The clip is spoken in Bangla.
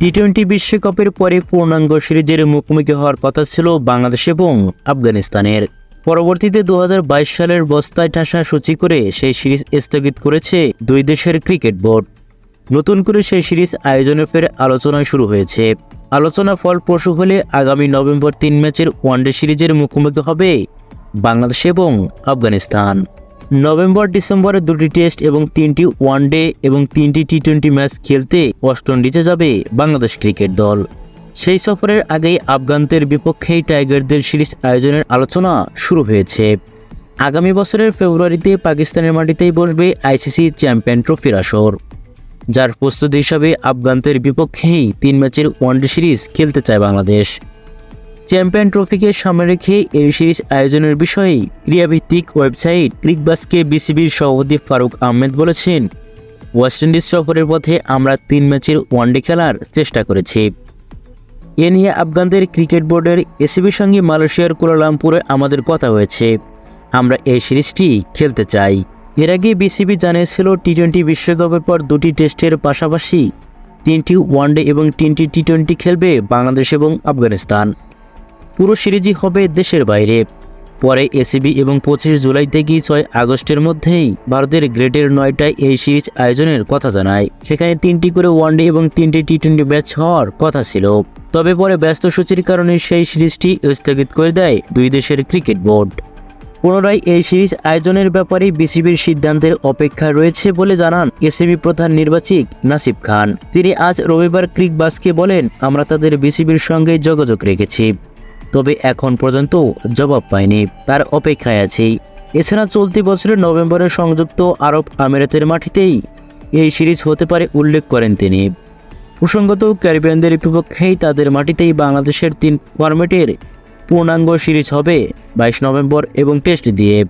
টি টোয়েন্টি বিশ্বকাপের পরে পূর্ণাঙ্গ সিরিজের মুখোমুখি হওয়ার কথা ছিল বাংলাদেশ এবং আফগানিস্তানের। পরবর্তীতে দু হাজার বাইশ সালের বস্তায় ঠাসা সূচি করে সেই সিরিজ স্থগিত করেছে দুই দেশের ক্রিকেট বোর্ড। নতুন করে সেই সিরিজ আয়োজনের ফের আলোচনা শুরু হয়েছে। আলোচনা ফলপ্রসূ হলে আগামী নভেম্বর তিন ম্যাচের ওয়ানডে সিরিজের মুখোমুখি হবে বাংলাদেশ এবং আফগানিস্তান। নভেম্বর ডিসেম্বরে দুটি টেস্ট এবং তিনটি ওয়ানডে এবং তিনটি টি টোয়েন্টি ম্যাচ খেলতে ওয়েস্ট ইন্ডিজে যাবে বাংলাদেশ ক্রিকেট দল। সেই সফরের আগেই আফগানদের বিপক্ষেই টাইগারদের সিরিজ আয়োজনের আলোচনা শুরু হয়েছে। আগামী বছরের ফেব্রুয়ারিতে পাকিস্তানের মাটিতেই বসবে আইসিসি চ্যাম্পিয়ন ট্রফির আসর। যার প্রস্তুতি হিসাবে আফগানদের বিপক্ষেই তিন ম্যাচের ওয়ানডে সিরিজ খেলতে চায় বাংলাদেশ। চ্যাম্পিয়ন ট্রফিকে সামনে রেখে এই সিরিজ আয়োজনের বিষয়ে ক্রিয়াভিত্তিক ওয়েবসাইট ক্রিকবাসকে বিসিবির সভাপতি ফারুক আহমেদ বলেছেন, ওয়েস্ট ইন্ডিজ সফরের পথে আমরা তিন ম্যাচের ওয়ানডে খেলার চেষ্টা করেছি। এ নিয়ে আফগানদের ক্রিকেট বোর্ডের এসিবির সঙ্গে মালয়েশিয়ার কুয়ালালামপুরে আমাদের কথা হয়েছে। আমরা এই সিরিজটি খেলতে চাই। এর আগে বিসিবি জানিয়েছিল টি টোয়েন্টি বিশ্বকাপের পর দুটি টেস্টের পাশাপাশি তিনটি ওয়ানডে এবং তিনটি টি টোয়েন্টি খেলবে বাংলাদেশ এবং আফগানিস্তান। পুরো সিরিজই হবে দেশের বাইরে। পরে এসিবি এবং পঁচিশ জুলাই থেকে ছয় আগস্টের মধ্যেই ভারতের গ্রেটের নয়টায় এই সিরিজ আয়োজনের কথা জানায়। সেখানে তিনটি করে ওয়ানডে এবং তিনটি টি টোয়েন্টি ম্যাচ হওয়ার কথা ছিল। তবে পরে ব্যস্ত সূচির কারণে সেই সিরিজটি স্থগিত করে দেয় দুই দেশের ক্রিকেট বোর্ড। পুনরায় এই সিরিজ আয়োজনের ব্যাপারে বিসিবির সিদ্ধান্তের অপেক্ষা রয়েছে বলে জানান এসিবি প্রধান নির্বাচিক নাসিব খান। তিনি আজ রবিবার ক্রিকবাসকে বলেন, আমরা তাদের বিসিবির সঙ্গে যোগাযোগ রেখেছি। তবে এখন পর্যন্ত জবাব পায়নি। তার অপেক্ষায় আছি। এছাড়া চলতি বছরের নভেম্বরে সংযুক্ত আরব আমিরাতের মাটিতেই এই সিরিজ হতে পারে উল্লেখ করেন তিনি। প্রসঙ্গত ক্যারিবিয়ানদের বিপক্ষেই তাদের মাটিতেই বাংলাদেশের তিন ফরম্যাটের পূর্ণাঙ্গ সিরিজ হবে বাইশ নভেম্বর এবং টেস্ট দিয়ে।